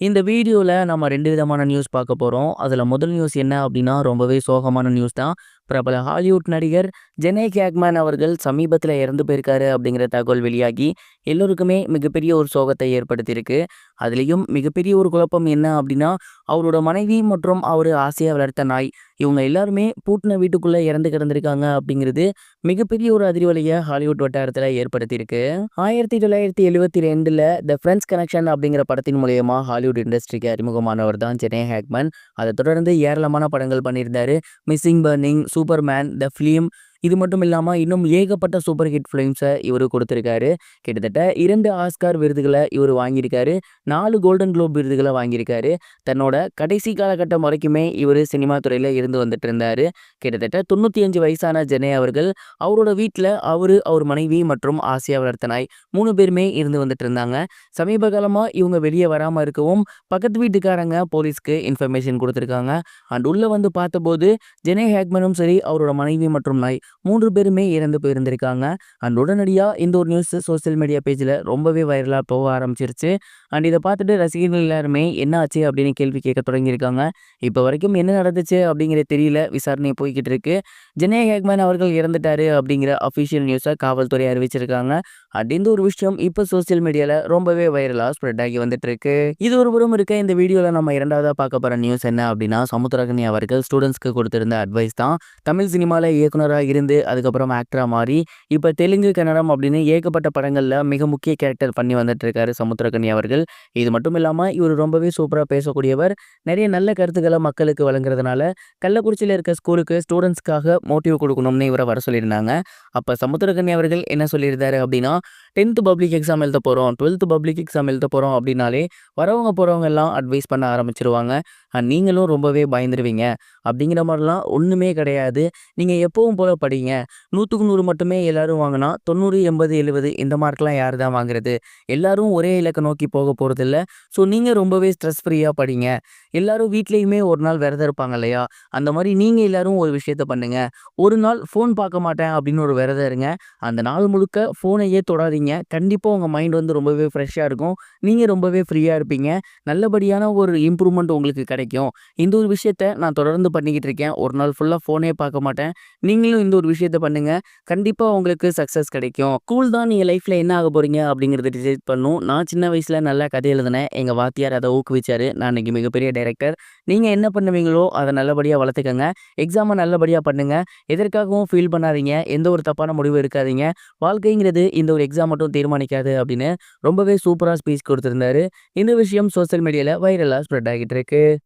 இந்த வீடியோவில் நம்ம ரெண்டு விதமான நியூஸ் பார்க்க போகிறோம் அதில் முதல் நியூஸ் என்ன அப்படின்னா ரொம்பவே சோகமான நியூஸ் தான். பிரபல ஹாலிவுட் நடிகர் ஜெனே கேக்மேன் அவர்கள் சமீபத்தில் இறந்து போயிருக்காரு அப்படிங்கிற தகவல் வெளியாகி, எல்லோருக்குமே மிகப்பெரிய ஒரு சோகத்தை ஏற்படுத்தியிருக்கு. அதுலேயும் மிகப்பெரிய ஒரு குழப்பம் என்ன அப்படின்னா அவரோட மனைவி மற்றும் அவர் ஆசையாக வளர்த்த நாய், இவங்க எல்லாருமே பூட்டின வீட்டுக்குள்ளே இறந்து கிடந்திருக்காங்க அப்படிங்கிறது மிகப்பெரிய ஒரு அதிர்வலையை ஹாலிவுட் வட்டாரத்தில் ஏற்படுத்தியிருக்கு. 1972ல த ஃப்ரெண்ட்ஸ் கனெக்ஷன் அப்படிங்கிற படத்தின் மூலயமா ஹாலிவுட் இண்டஸ்ட்ரிக்கு அறிமுகமானவர் தான் ஜெனே ஹேக்மேன். அதை தொடர்ந்து ஏராளமான படங்கள் பண்ணியிருந்தார் missing burning, Superman, the film இது மட்டும் இல்லாமல் இன்னும் ஏகப்பட்ட சூப்பர் ஹிட் ஃபிலிம்ஸை இவரு கொடுத்துருக்காரு கிட்டத்தட்ட இரண்டு ஆஸ்கார் விருதுகளை இவர் வாங்கியிருக்காரு. நாலு கோல்டன் குளோப் விருதுகளை வாங்கியிருக்காரு. தன்னோட கடைசி காலகட்டம் வரைக்குமே இவர் சினிமா துறையில் இருந்து வந்துட்டு இருந்தார் கிட்டத்தட்ட 95 வயசான ஜெனே அவர்கள் அவரோட வீட்டில் அவர் அவர் மனைவி மற்றும் ஆசியா வளர்த்தனாய் நாய் 3 பேருமே இருந்து வந்துட்டு இருந்தாங்க. சமீப காலமாக இவங்க வெளியே வராமல் இருக்கவும், பக்கத்து வீட்டுக்காரங்க போலீஸ்க்கு இன்ஃபர்மேஷன் கொடுத்துருக்காங்க அண்ட் உள்ளே வந்து பார்த்தபோது ஜெனே ஹேக்மனும் சரி, அவரோட மனைவி மற்றும் நாய் மூன்று பேருமே இறந்து போயிருந்திருக்காங்க. அண்ட் உடனடியாக இந்த ஒரு நியூஸ் சோசியல் மீடியா பேஜில் ரொம்பவே வைரலாக போக ஆரம்பிச்சிருச்சு. அண்ட் இதை பார்த்துட்டு ரசிகர்கள் எல்லாருமே என்ன ஆச்சு அப்படின்னு கேள்வி கேட்க தொடங்கியிருக்காங்க. இப்போ வரைக்கும் என்ன நடந்துச்சு அப்படிங்கிறது தெரியல. விசாரணை போய்கிட்டு இருக்கு. ஜெனே ஹேக்மேன் அவர்கள் இறந்துட்டாரு அப்படிங்கிற அஃபிஷியல் நியூஸை காவல்துறை அறிவிச்சிருக்காங்க. அண்ட் ஒரு விஷயம் இப்போ சோசியல் மீடியாவில் ரொம்பவே வைரலாக ஸ்ப்ரெட் ஆகி வந்துட்டு இருக்கு. இது ஒரு புறம் இருக்க இந்த வீடியோவில் நம்ம இரண்டாவதாக பார்க்க போகிற நியூஸ் என்ன அப்படின்னா சமுத்திரகனி அவர்கள் ஸ்டூடெண்ட்ஸ்க்கு கொடுத்திருந்த அட்வைஸ் தான். தமிழ் சினிமாவில் இயக்குனராக இருந்து அதுக்கப்புறம் ஆக்டராக மாறி, இப்போ தெலுங்கு, கன்னடம் அப்படின்னு ஏகப்பட்ட படங்களில் மிக முக்கிய கேரக்டர் பண்ணி வந்துட்டு இருக்காரு சமுத்திரக்கனி அவர்கள். இது மட்டும் இல்லாமல் இவர் ரொம்பவே சூப்பராக பேசக்கூடியவர். நிறைய நல்ல கருத்துக்களை மக்களுக்கு வழங்குறதுனால, கள்ளக்குறிச்சியில் இருக்க ஸ்கூலுக்கு ஸ்டூடண்ட்ஸ்க்காக மோட்டிவ் கொடுக்கணும்னு இவரை வர சொல்லியிருந்தாங்க. அப்போ சமுத்திரக்கனி அவர்கள் என்ன சொல்லியிருந்தாரு அப்படின்னா டென்த்து பப்ளிக் எக்ஸாம் எழுத போகிறோம் டுவெல்த்து பப்ளிக் எக்ஸாம் எழுத போகிறோம் அப்படின்னாலே வரவங்க போகிறவங்க எல்லாம் அட்வைஸ் பண்ண ஆரம்பிச்சிருவாங்க நீங்களும் ரொம்பவே பயந்துருவீங்க. அப்படிங்கிற மாதிரிலாம் ஒன்றுமே கிடையாது. நீங்கள் எப்பவும் போல படிங்க. 100க்கு 100 மட்டுமே எல்லோரும் வாங்கினா தொண்ணூறு எண்பது எழுபது இந்த மார்க்லாம் யார் தான் வாங்குறது? எல்லாரும் ஒரே இலக்கை நோக்கி போக போகிறதில்ல ஸோ நீங்கள் ரொம்பவே ஸ்ட்ரெஸ் ஃப்ரீயாக படிங்க. எல்லாரும் வீட்லேயுமே ஒரு நாள் விரதம் இருப்பாங்க இல்லையா? அந்த மாதிரி நீங்கள் எல்லாரும் ஒரு விஷயத்த பண்ணுங்க. ஒரு நாள் ஃபோன் பார்க்க மாட்டேன் அப்படின்னு ஒரு விரதம் இருங்க. அந்த நாள் முழுக்க ஃபோனையே தொடாதீங்க. கண்டிப்பாக உங்கள் மைண்ட் வந்து ரொம்பவே ஃப்ரெஷ்ஷாக இருக்கும். நீங்கள் ரொம்பவே ஃப்ரீயாக இருப்பீங்க. நல்லபடியான ஒரு இம்ப்ரூவ்மெண்ட் உங்களுக்கு கிடைக்கும். இந்த ஒரு விஷயத்த நான் தொடர்ந்து பண்ணிக்கிட்டு இருக்கேன். ஒரு நாள் ஃபுல்லாக ஃபோனே பார்க்க மாட்டேன். நீங்களும் இந்த ஒரு விஷயத்த பண்ணுங்க. கண்டிப்பாக உங்களுக்கு சக்ஸஸ் கிடைக்கும். ஸ்கூல் தான் நீங்கள் லைஃப்பில் என்ன ஆக போகிறீங்க அப்படிங்கிறத டிசைட் பண்ணும். நான் சின்ன வயசில் நல்லா கதை எழுதினேன். எங்கள் வாத்தியார் அதை ஊக்குவிச்சார் நான் இன்றைக்கி மிகப்பெரிய டைரக்டர். நீங்கள் என்ன பண்ணுவீங்களோ அதை நல்லபடியாக வளர்த்துக்கங்க. எக்ஸாமை நல்லபடியாக பண்ணுங்கள் எதற்காகவும் ஃபீல் பண்ணாதீங்க. எந்த ஒரு தப்பான முடிவும் இருக்காதீங்க வாழ்க்கைங்கிறது இந்த ஒரு எக்ஸாம் மட்டும் தீர்மானிக்காது அப்படின்னு ரொம்பவே சூப்பராக ஸ்பீச் கொடுத்துருந்தாரு இந்த விஷயம் சோசியல் மீடியாவில் வைரலாக ஸ்ப்ரெட் ஆகிட்டு இருக்கு.